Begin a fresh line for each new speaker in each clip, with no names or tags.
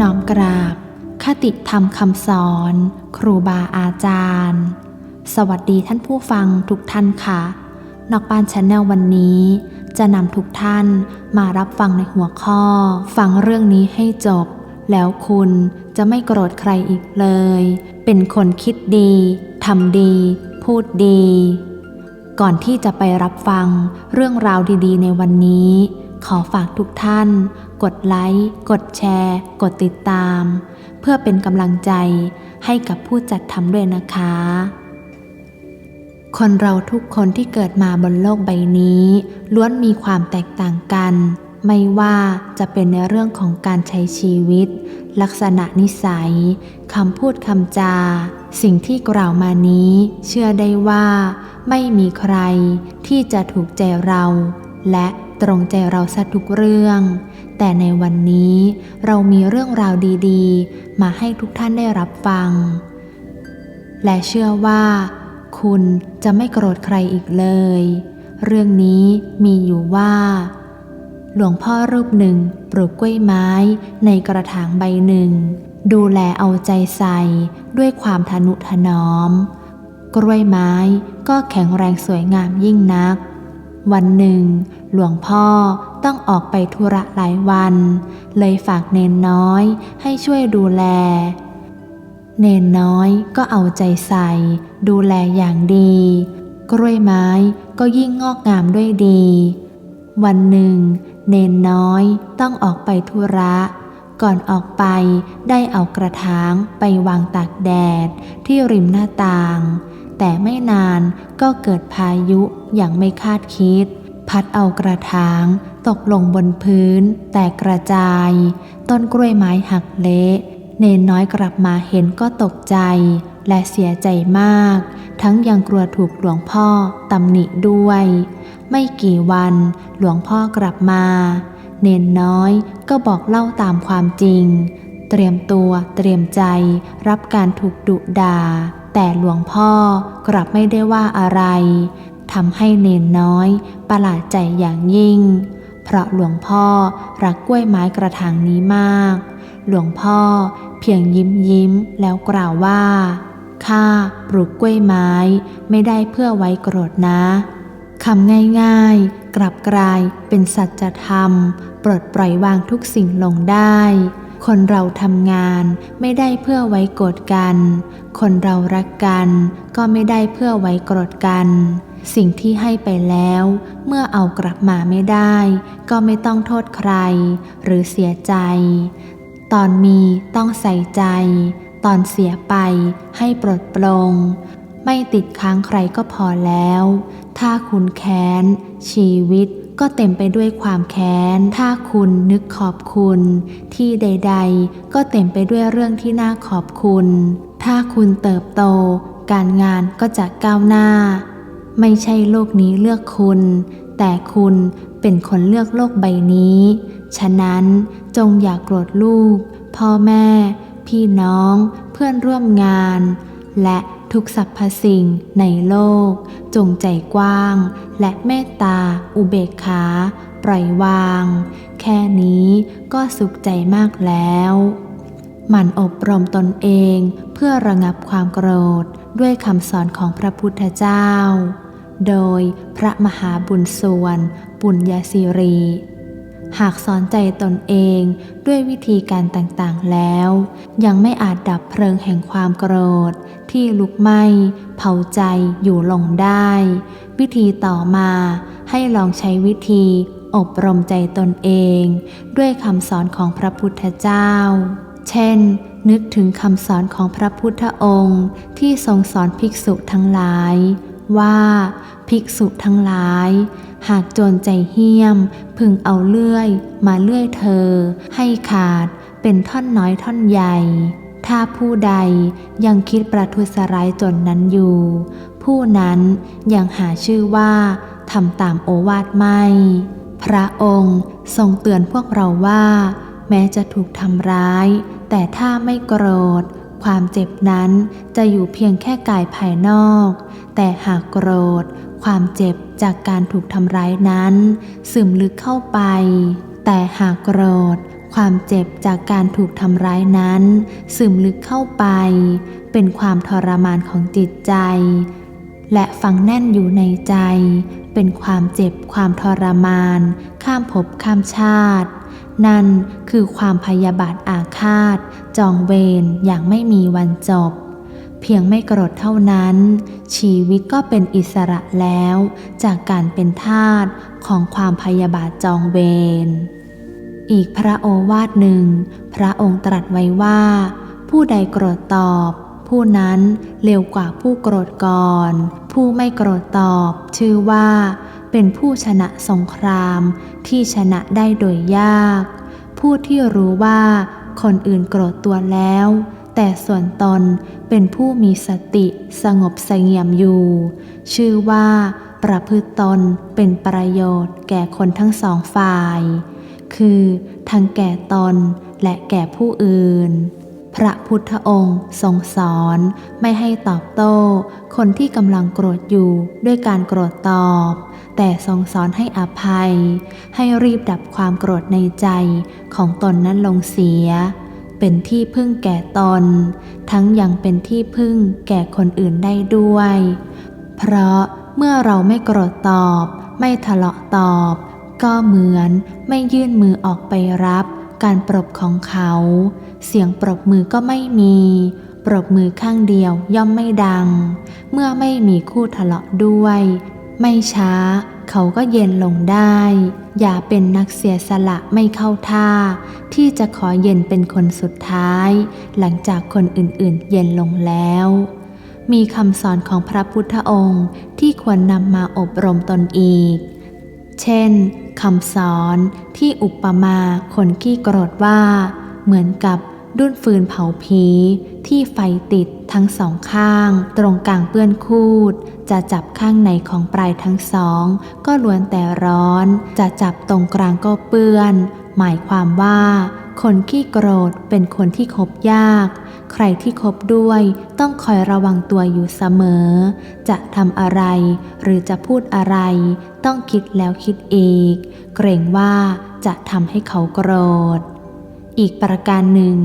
น้อมกราบคติธรรมคำสอน ครูบาอาจารย์ สวัสดีท่านผู้ฟังทุกท่านค่ะ นอกบ้านชาแนลวันนี้ จะนำทุกท่านมารับฟังในหัวข้อ ฟังเรื่องนี้ให้จบ แล้วคุณจะไม่โกรธใครอีกเลย เป็นคนคิดดีทำดี พูดดี ก่อนที่จะไปรับฟังเรื่องราวดีๆ ในวันนี้ ขอฝากทุกท่าน กดไลค์ กดแชร์ กดติดตาม เพื่อเป็นกำลังใจให้กับผู้จัดทำด้วยนะคะ คนเราทุกคนที่เกิดมาบนโลกใบนี้ ล้วนมีความแตกต่างกัน ไม่ว่าจะเป็นในเรื่องของการใช้ชีวิต ลักษณะนิสัยคำพูดคำจา สิ่งที่กล่าวมานี้ เชื่อได้ว่า ไม่มีใครที่จะถูกใจเรา และตรงใจเราซะทุกเรื่อง แต่ในวันนี้เรามีเรื่องราวดีๆ มาให้ทุกท่านได้รับฟัง และเชื่อว่า คุณจะไม่โกรธใครอีกเลย เรื่องนี้มีอยู่ว่า หลวงพ่อรูปหนึ่งปลูกกล้วยไม้ในกระถางใบหนึ่ง ดูแลเอาใจใส่ด้วยความทนุถนอม กล้วยไม้ก็แข็งแรงสวยงามยิ่งนัก วันหนึ่ง หลวงพ่อ ต้องออกไปธุระหลายวัน เลยฝากเนนน้อยให้ช่วยดูแล เนนน้อยก็เอาใจใส่ ดูแลอย่างดี กล้วยไม้ก็ยิ่งงอกงามด้วยดี วันหนึ่ง เนนน้อยต้องออกไปธุระก่อนออกไปได้เอากระถางไปวางตากแดดที่ริมหน้าต่าง แต่ไม่นานก็เกิดพายุอย่างไม่คาดคิด พัดเอากระถาง ตกลงบนพื้น แตกกระจาย ต้นกล้วยไม้หักเละเนนน้อยกลับมาเห็นก็ตกใจ และเสียใจมาก ทั้งยังกลัวถูกหลวงพ่อตำหนิด้วย ไม่กี่วันหลวงพ่อกลับมา เนนน้อยก็บอกเล่าตามความจริง เตรียมตัวเตรียมใจรับการถูกดุด่า แต่หลวงพ่อกลับไม่ได้ว่าอะไรทำให้เนนน้อยประหลาดใจอย่างยิ่ง เพราะหลวงพ่อรักกล้วยไม้กระถางนี้มาก หลวงพ่อเพียงยิ้มยิ้มแล้วกล่าวว่าข้าปลูกกล้วยไม้ไม่ได้เพื่อไว้โกรธนะคำง่ายๆ กลับกลายเป็นสัจธรรม ปลดปล่อยวางทุกสิ่งลงได้ คนเราทำงานไม่ได้เพื่อไว้โกรธกัน คนเรารักกันก็ไม่ได้เพื่อไว้โกรธกัน สิ่งที่ให้ไปแล้ว เมื่อเอากลับมาไม่ได้ ก็ไม่ต้องโทษใคร หรือเสียใจ ตอนมีต้องใส่ใจ ตอนเสียไปให้ปลดปลง ไม่ติดค้างใครก็พอแล้ว ถ้าคุณแค้น ชีวิตก็เต็มไปด้วยความแค้น ถ้าคุณนึกขอบคุณ ที่ใด ๆ ก็เต็มไปด้วยเรื่องที่น่าขอบคุณ ถ้าคุณเติบโต การงานก็จะก้าวหน้า ไม่ใช่โลกนี้เลือกคุณ แต่คุณเป็นคนเลือกโลกใบนี้ ฉะนั้นจงอย่ากโกรธลูก พ่อแม่ พี่น้อง เพื่อนร่วมงาน และทุกสรรพสิ่งในโลก จงใจกว้าง และเมตตา อุเบกขา ปล่อยวาง แค่นี้ก็สุขใจมากแล้วหมั่นอบรมตนเองเพื่อระงับความโกรธด้วยคำสอนของพระพุทธเจ้า โดยพระมหาบุญส่วนปุญญาสิรี หากสอนใจตนเองด้วยวิธีการต่างๆแล้ว ยังไม่อาจดับเพลิงแห่งความโกรธ ที่ลุกไหม้เผาใจอยู่ลงได้ วิธีต่อมาให้ลองใช้วิธีอบรมใจตนเอง ด้วยคำสอนของพระพุทธเจ้า เช่น นึกถึงคำสอนของพระพุทธองค์ที่ทรงสอนภิกษุทั้งหลาย ว่าภิกษุทั้งหลาย หากโจรใจเหี้ยม พึงเอาเลื่อย มาเลื่อยเธอ ให้ขาดเป็นท่อนน้อยท่อนใหญ่ ถ้าผู้ใดยังคิดประทุษร้ายจนนั้นอยู่ ผู้นั้นยังหาชื่อว่าทำตามโอวาทไม่ พระองค์ทรงเตือนพวกเราว่า แม้จะถูกทำร้าย แต่ถ้าไม่โกรธ ความเจ็บนั้นจะอยู่เพียงแค่กายภายนอก แต่หากโกรธ ความเจ็บจากการถูกทำร้ายนั้น ซึมลึกเข้าไป แต่หากโกรธ ความเจ็บจากการถูกทำร้ายนั้น ซึมลึกเข้าไป เป็นความทรมานของจิตใจ และฝังแน่นอยู่ในใจ เป็นความเจ็บความทรมาน ข้ามภพข้ามชาติ นั่นคือความพยาบาทอาฆาต จองเวรอย่างไม่มีวันจบ เพียงไม่โกรธเท่านั้น ชีวิตก็เป็นอิสระแล้ว จากการเป็นทาสของความพยาบาทจองเวร อีกพระโอวาทหนึ่ง พระองค์ตรัสไว้ว่า ผู้ใดโกรธตอบ ผู้นั้นเร็วกว่าผู้โกรธก่อน ผู้ไม่โกรธตอบ ชื่อว่า เป็นผู้ชนะสงครามที่ชนะได้โดยยาก ผู้ที่รู้ว่าคนอื่นโกรธตัวแล้ว แต่ส่วนตนเป็นผู้มีสติสงบเสงี่ยมอยู่ ชื่อว่าประพฤติตนเป็นประโยชน์แก่คนทั้งสองฝ่าย คือทั้งแก่ตนและแก่ผู้อื่น พระพุทธองค์ทรงสอนไม่ให้ตอบโต้ คนที่กำลังโกรธอยู่ด้วยการโกรธตอบ แต่ทรงสอนให้อภัย ให้รีบดับความโกรธในใจของตนนั้นลงเสีย เป็นที่พึ่งแก่ตน ทั้งยังเป็นที่พึ่งแก่คนอื่นได้ด้วย เพราะเมื่อเราไม่โกรธตอบ ไม่ทะเลาะตอบ ก็เหมือนไม่ยื่นมือออกไปรับ การปรบของเขา เสียงปรบมือก็ไม่มี ปรบมือข้างเดียวย่อมไม่ดัง เมื่อไม่มีคู่ทะเลาะด้วย ไม่ช้า เขาก็เย็นลงได้ อย่าเป็นนักเสียสละไม่เข้าท่า ที่จะขอเย็นเป็นคนสุดท้าย หลังจากคนอื่นๆ เย็นลงแล้ว มีคำสอนของพระพุทธองค์ที่ควรนำมาอบรมตนอีก เช่นคำสอนที่อุปมาคนขี้โกรธว่า เหมือนกับ ดุ้นฟืนเผาผีที่ไฟติดทั้งสองข้าง ตรงกลางเปื้อนคูด จะจับข้างในของปลายทั้งสอง ก็ล้วนแต่ร้อน จะจับตรงกลางก็เปื้อน หมายความว่า คนขี้โกรธเป็นคนที่คบยาก ใครที่คบด้วยต้องคอยระวังตัวอยู่เสมอ จะทำอะไร หรือจะพูดอะไร ต้องคิดแล้วคิดอีก เกรงว่าจะทำให้เขาโกรธ อีกประการหนึ่ง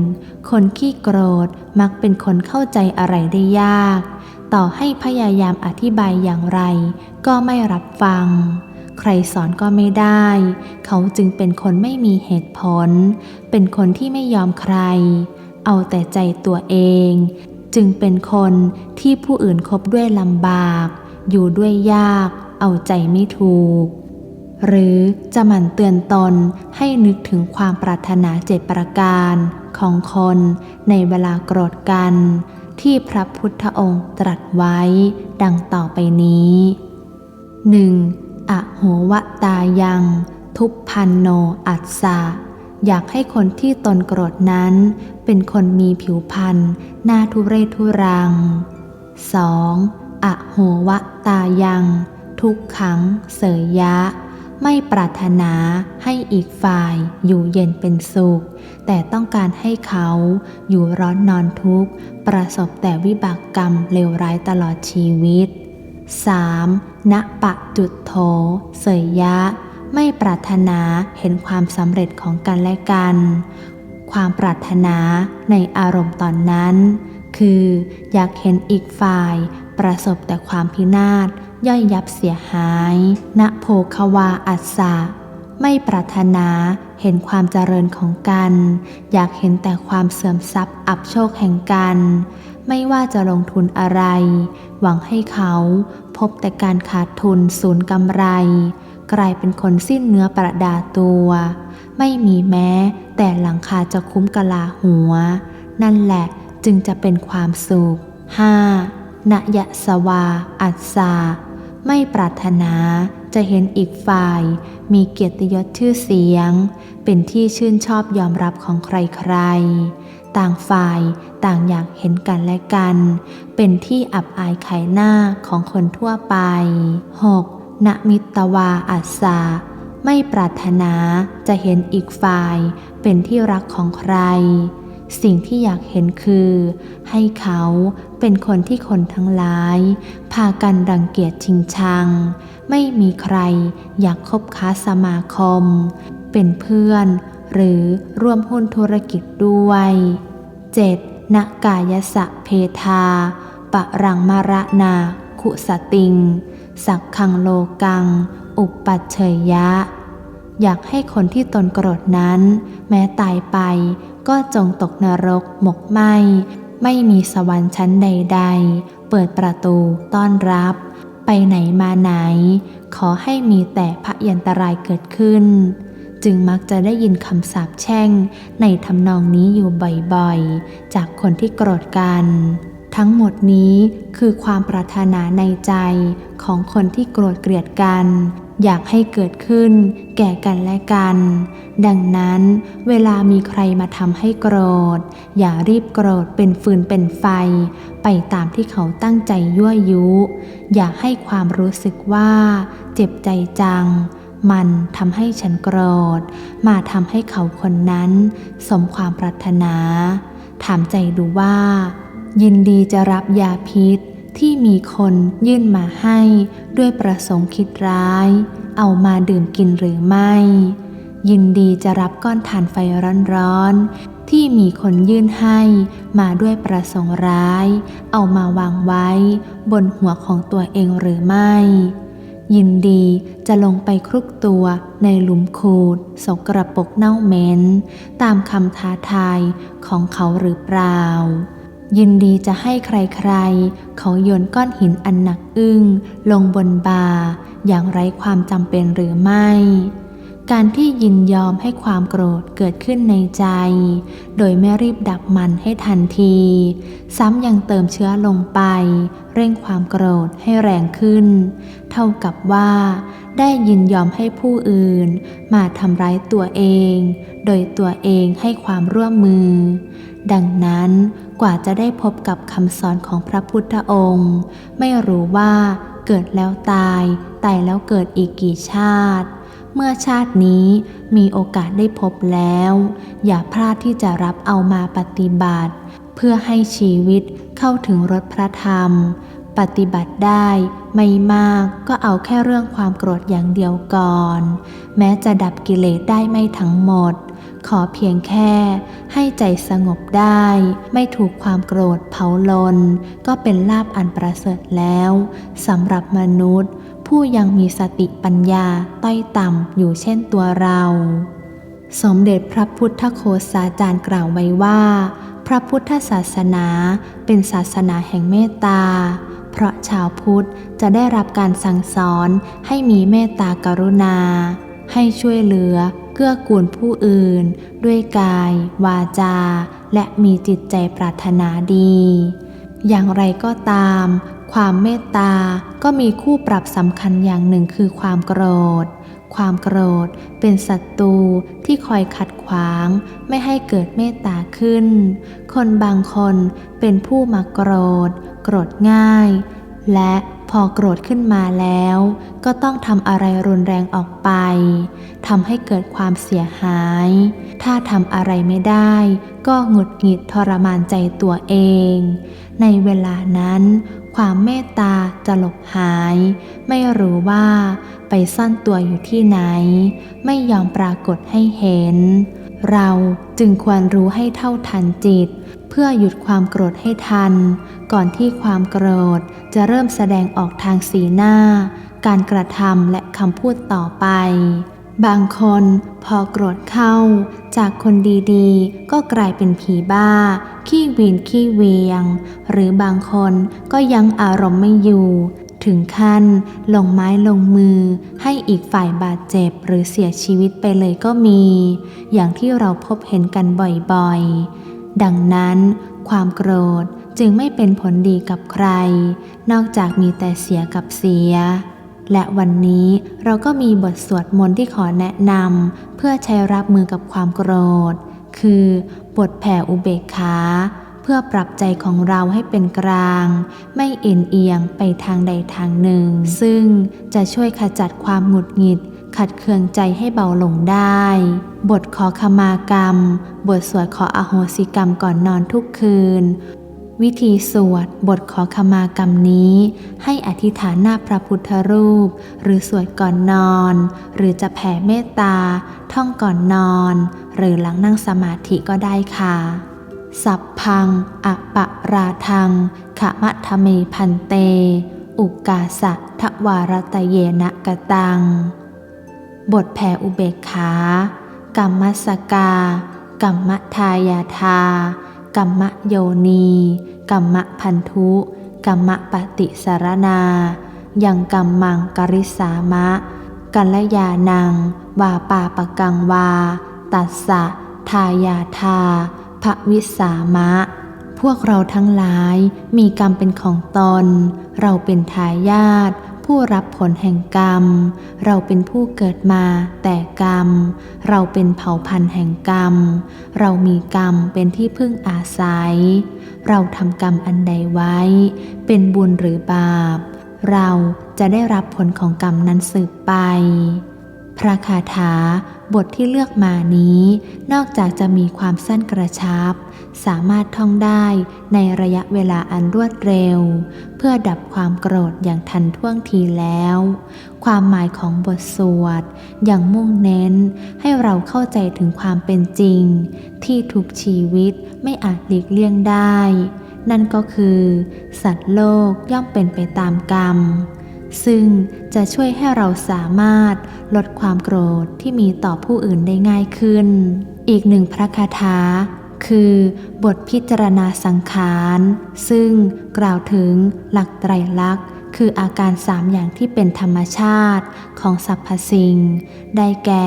คนขี้โกรธมักเป็นคนเข้าใจอะไรได้ยาก ต่อให้พยายามอธิบายอย่างไร ก็ไม่รับฟัง ใครสอนก็ไม่ได้ เขาจึงเป็นคนไม่มีเหตุผล เป็นคนที่ไม่ยอมใคร เอาแต่ใจตัวเอง จึงเป็นคนที่ผู้อื่นคบด้วยลำบาก อยู่ด้วยยาก เอาใจไม่ถูก หรือจะหมั่นเตือนตนให้นึกถึงความปรารถนาเจ็ดประการของคนในเวลาโกรธกัน ที่พระพุทธองค์ตรัสไว้ดังต่อไปนี้ 1. อโหวตายัง ทุพพันโนอัสสะอยากให้คนที่ตนโกรธนั้น เป็นคนมีผิวพรรณหน้าทุเรศทุรัง 2. อโหวตายัง ทุกขังเสยยะ ไม่ปรารถนาให้อีกฝ่ายอยู่เย็นเป็นสุข แต่ต้องการให้เขาอยู่ร้อนนอนทุกข์ ประสบแต่วิบากกรรมเลวร้ายตลอดชีวิต 3. ณปะจุดโถเสยยะ ไม่ปรารถนาเห็นความสำเร็จของกันและกัน ความปรารถนาในอารมณ์ตอนนั้น คืออยากเห็นอีกฝ่ายประสบแต่ความพินาศ ย่อยยับเสียหาย ณโภควาอัสสะไม่ปรารถนาเห็นความเจริญของกัน อยากเห็นแต่ความเสื่อมทรัพย์อับโชคแห่งกัน ไม่ว่าจะลงทุนอะไร หวังให้เขาพบแต่การขาดทุนศูนย์กำไร กลายเป็นคนสิ้นเนื้อประดาตัว ไม่มีแม้แต่หลังคาจะคุ้มกะลาหัว นั่นแหละจึงจะเป็นความสุข 5. นยสวา อัสสา ไม่ปรารถนาจะเห็นอีกฝ่าย มีเกียรติยศชื่อเสียง เป็นที่ชื่นชอบยอมรับของใครๆ ต่างฝ่ายต่างอยากเห็นกันและกัน เป็นที่อับอายขายหน้าของคนทั่วไป 6. ณมิตวาอัสสาไม่ปรารถนาจะเห็นอีกฝ่าย เป็นที่รักของใคร สิ่งที่อยากเห็นคือ ให้เขาเป็นคนที่คนทั้งหลาย พากันรังเกียจชิงชัง ไม่มีใครอยากคบค้าสมาคม เป็นเพื่อน หรือร่วมหุ้นธุรกิจด้วย 7. นกายสะเพทา ปะรังมาระนาคุสติง สักขังโลกัง อุปปัชเชยยะ อยากให้คนที่ตนโกรธนั้น แม้ตายไป ก็จงตกนรกหมกไหมไม่มีสวรรค์ชั้นใด ๆ เปิดประตูต้อนรับ ไปไหนมาไหน ขอให้มีแต่พระยันตรายเกิดขึ้น จึงมักจะได้ยินคำสาปแช่งในทำนองนี้อยู่บ่อยๆ จากคนที่โกรธกัน ทั้งหมดนี้คือความปรารถนาในใจของคนที่โกรธเกลียดกัน อยากให้เกิดขึ้นแก่กันและกัน ดังนั้นเวลามีใครมาทำให้โกรธ อย่ารีบโกรธเป็นฟืนเป็นไฟ ไปตามที่เขาตั้งใจยั่วยุ อย่าให้ความรู้สึกว่า เจ็บใจจัง มันทำให้ฉันโกรธ มาทำให้เขาคนนั้น สมความปรารถนา ถามใจดูว่า ยินดีจะรับยาพิษ ที่มีคนยื่นมาให้ด้วยประสงค์คิดร้าย เอามาดื่มกินหรือไม่ ยินดีจะรับก้อนถ่านไฟร้อนๆ ที่มีคนยื่นให้มาด้วยประสงค์ร้าย เอามาวางไว้ บนหัวของตัวเองหรือไม่ ยินดีจะลงไปคลุกตัวในหลุมขูดสกระปกเน่าเหม็นตามคำท้าทายของเขาหรือเปล่า ยินดีจะให้ใครๆ เขาโยนก้อนหินอันหนักอึ้ง ลงบนบา อย่างไร้ความจำเป็นหรือไม่ การที่ยินยอมให้ความโกรธเกิดขึ้นในใจ โดยไม่รีบดับมันให้ทันที ซ้ำยังเติมเชื้อลงไป เร่งความโกรธให้แรงขึ้น เท่ากับว่า ได้ยินยอมให้ผู้อื่น มาทำร้ายตัวเอง โดยตัวเองให้ความร่วมมือ ดังนั้นกว่าจะได้พบกับคำสอนของพระพุทธองค์ ไม่รู้ว่าเกิดแล้วตาย ตายแล้วเกิดอีกกี่ชาติ เมื่อชาตินี้มีโอกาสได้พบแล้ว อย่าพลาดที่จะรับเอามาปฏิบัติ เพื่อให้ชีวิตเข้าถึงรสพระธรรม ปฏิบัติได้ไม่มากก็เอาแค่เรื่องความโกรธอย่างเดียวก่อน แม้จะดับกิเลสได้ไม่ทั้งหมด ขอเพียงแค่ให้ใจสงบได้ ไม่ถูกความโกรธเผาลน ก็เป็นลาบอันประเสริฐแล้วสำหรับมนุษย์ ผู้ยังมีสติปัญญาต้อยต่ำอยู่เช่นตัวเรา สมเด็จพระพุทธโฆษาจารย์กล่าวไว้ว่า พระพุทธศาสนาเป็นศาสนาแห่งเมตตา เพราะชาวพุทธจะได้รับการสั่งสอนให้มีเมตตากรุณา ให้ช่วยเหลือเกื้อกูลผู้อื่น ด้วยกาย วาจา และมีจิตใจปรารถนาดี อย่างไรก็ตาม ความเมตตาก็มีคู่ปรับสำคัญอย่างหนึ่งคือความโกรธความโกรธเป็นศัตรูที่คอยขัดขวางไม่ให้เกิดเมตตาขึ้น คนบางคนเป็นผู้มักโกรธ โกรธง่าย และพอโกรธขึ้นมาแล้ว ก็ต้องทำอะไรรุนแรงออกไปทำให้เกิดความเสียหาย ถ้าทำอะไรไม่ได้ ก็หงุดหงิดทรมานใจตัวเอง ในเวลานั้น ความเมตตาจะหลบหาย ไม่รู้ว่าไปซ่อนตัวอยู่ที่ไหน ไม่ยอมปรากฏให้เห็น เราจึงควรรู้ให้เท่าทันจิต เพื่อหยุดความโกรธให้ทัน ก่อนที่ความโกรธจะเริ่มแสดงออกทางสีหน้า การกระทำและคำพูดต่อไป บางคนพอโกรธเข้า จากคนดีๆ ก็กลายเป็นผีบ้า ขี้วีนขี้เวียง หรือบางคนก็ยังอารมณ์ไม่อยู่ถึงขั้นลงไม้ลงมือให้อีกฝ่ายบาดเจ็บหรือเสียชีวิตไปเลยก็มี อย่างที่เราพบเห็นกันบ่อยๆ ดังนั้นความโกรธจึงไม่เป็นผลดีกับใคร นอกจากมีแต่เสียกับเสีย และวันนี้เราก็มีบทสวดมนต์ที่ขอแนะนำเพื่อใช้รับมือกับความโกรธ คือบทแผ่อุเบกขาเพื่อปรับใจของเราให้เป็นกลาง ไม่เอ็นเอียงไปทางใดทางหนึ่ง ซึ่งจะช่วยขจัดความหงุดหงิด ขัดเคืองใจให้เบาลงได้ บทขอขมากรรม บทสวดขออโหสิกรรมก่อนนอนทุกคืน วิธีสวดบทขอขมากรรมนี้ ให้อธิษฐานหน้าพระพุทธรูป หรือสวดก่อนนอน หรือจะแผ่เมตตา ท่องก่อนนอน หรือหลังนั่งสมาธิก็ได้ค่ะ สัพพังอะปะราทังขะมะทะเมพันเต อุกาสะทวารตะเยนะกะตัง บทแผ่อุเบกขากัมมัสกากัมมทายาทากัมมโยนีกัมมพันธุกัมมปฏิสารนายังกัมมังกริสามะ กัลยานัง วาปาปะกังวา ตัสสะ ทายาทาภวิสามะ พวกเราทั้งหลายมีกรรมเป็นของตน เราเป็นทายาท ผู้รับผลแห่งกรรม เราเป็นผู้เกิดมาแต่กรรม เราเป็นเผ่าพันธุ์แห่งกรรม เรามีกรรมเป็นที่พึ่งอาศัย เราทำกรรมอันใดไว้ เป็นบุญหรือบาป เราจะได้รับผลของกรรมนั้นสืบไป พระคาถา บทที่เลือกมานี้ นอกจากจะมีความสั้นกระชับ สามารถท่องได้ในระยะเวลาอันรวดเร็ว เพื่อดับความโกรธอย่างทันท่วงทีแล้ว ความหมายของบทสวดอย่างมุ่งเน้น ให้เราเข้าใจถึงความเป็นจริง ที่ทุกชีวิตไม่อาจหลีกเลี่ยงได้ นั่นก็คือ สัตว์โลกย่อมเป็นไปตามกรรม ซึ่งจะช่วยให้เราสามารถลดความโกรธที่มีต่อผู้อื่นได้ง่ายขึ้น อีกหนึ่งพระคาถาคือบทพิจารณาสังขาร ซึ่งกล่าวถึงหลักไตรลักษณ์ คืออาการสามอย่างที่เป็นธรรมชาติของสรรพสิ่ง ได้แก่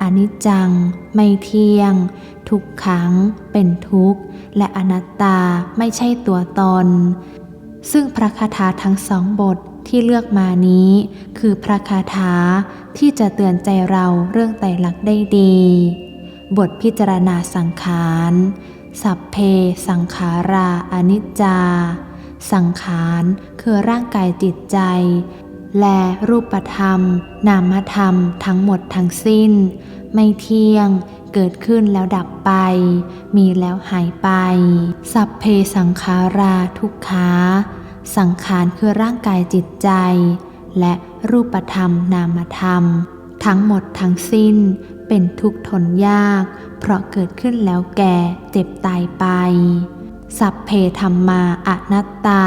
อนิจจัง ไม่เที่ยง ทุกขัง เป็นทุกข์ และอนัตตาไม่ใช่ตัวตน ซึ่งพระคาถาทั้งสองบท ที่เลือกมานี้ คือพระคาถาที่จะเตือนใจเราเรื่องไตรลักษณ์ได้ดี บทพิจารณาสังขาร สัพเพสังขาราอนิจจา สังขารคือร่างกายจิตใจ และรูปธรรม นามธรรมทั้งหมดทั้งสิ้น ไม่เที่ยงเกิดขึ้นแล้วดับไป มีแล้วหายไป สัพเพสังขาราทุกขา สังขารคือร่างกายจิตใจ และรูปธรรมนามธรรม ทั้งหมดทั้งสิ้นเป็นทุกข์ทนยาก เพราะเกิดขึ้นแล้วแก่เจ็บตายไป สัพเพธรรมาอนัตตา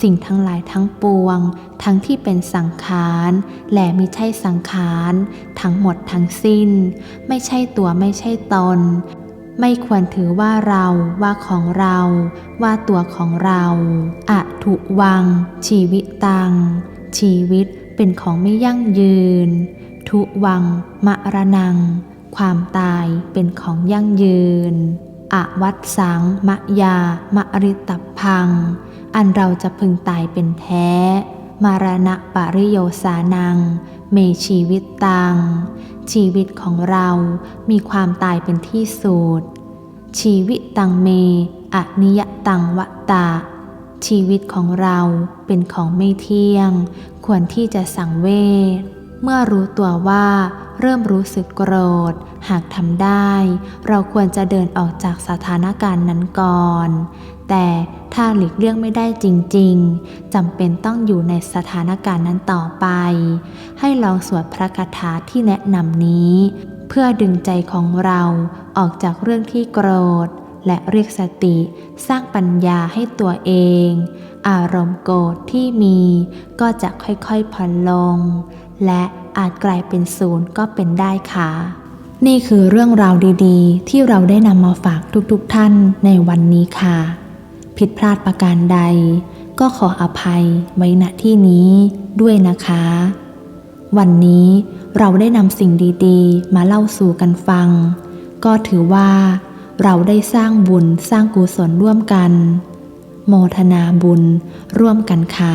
สิ่งทั้งหลายทั้งปวง ทั้งที่เป็นสังขารและมิใช่สังขาร ทั้งหมดทั้งสิ้น ไม่ใช่ตัวไม่ใช่ตน ไม่ควรถือว่าเราว่าของเรา ว่าตัวของเราอะถุวัง ชีวิตตัง ชีวิตเป็นของไม่ยั่งยืน ทุวังมะระนัง ความตายเป็นของยั่งยืนอวัตสังมะยามะริตพัง อันเราจะพึงตายเป็นแท้ มารณะปริโยสานัง มชีวิตตัง ชีวิตของเรามีความตายเป็นที่สุด ชีวิตตังเมอนิยตังวะตา ชีวิตของเราเป็นของไม่เที่ยง ควรที่จะสังเวช เมื่อรู้ตัวว่า เริ่มรู้สึกโกรธ หากทำได้ เราควรจะเดินออกจากสถานการณ์นั้นก่อน แต่ถ้าหลีกเลี่ยงไม่ได้จริง ๆจำเป็นต้องอยู่ในสถานการณ์นั้นต่อไป ให้ลองสวดพระคาถาที่แนะนำนี้ เพื่อดึงใจของเราออกจากเรื่องที่โกรธ และเรียกสติสร้างปัญญาให้ตัวเอง อารมณ์โกรธที่มีก็จะค่อยๆผ่อนลง และอาจกลายเป็นศูนย์ก็เป็นได้ค่ะ นี่คือเรื่องราวดีๆ ที่เราได้นำมาฝากทุกๆทท่านในวันนี้ค่ะ ผิดพลาดประการใด ก็ขออภัยไว้ณที่นี้ด้วยนะคะ วันนี้เราได้นำสิ่งดีๆ มาเล่าสู่กันฟัง ก็ถือว่าเราได้สร้างบุญสร้างกุศลร่วมกัน โมทนาบุญร่วมกันค่ะ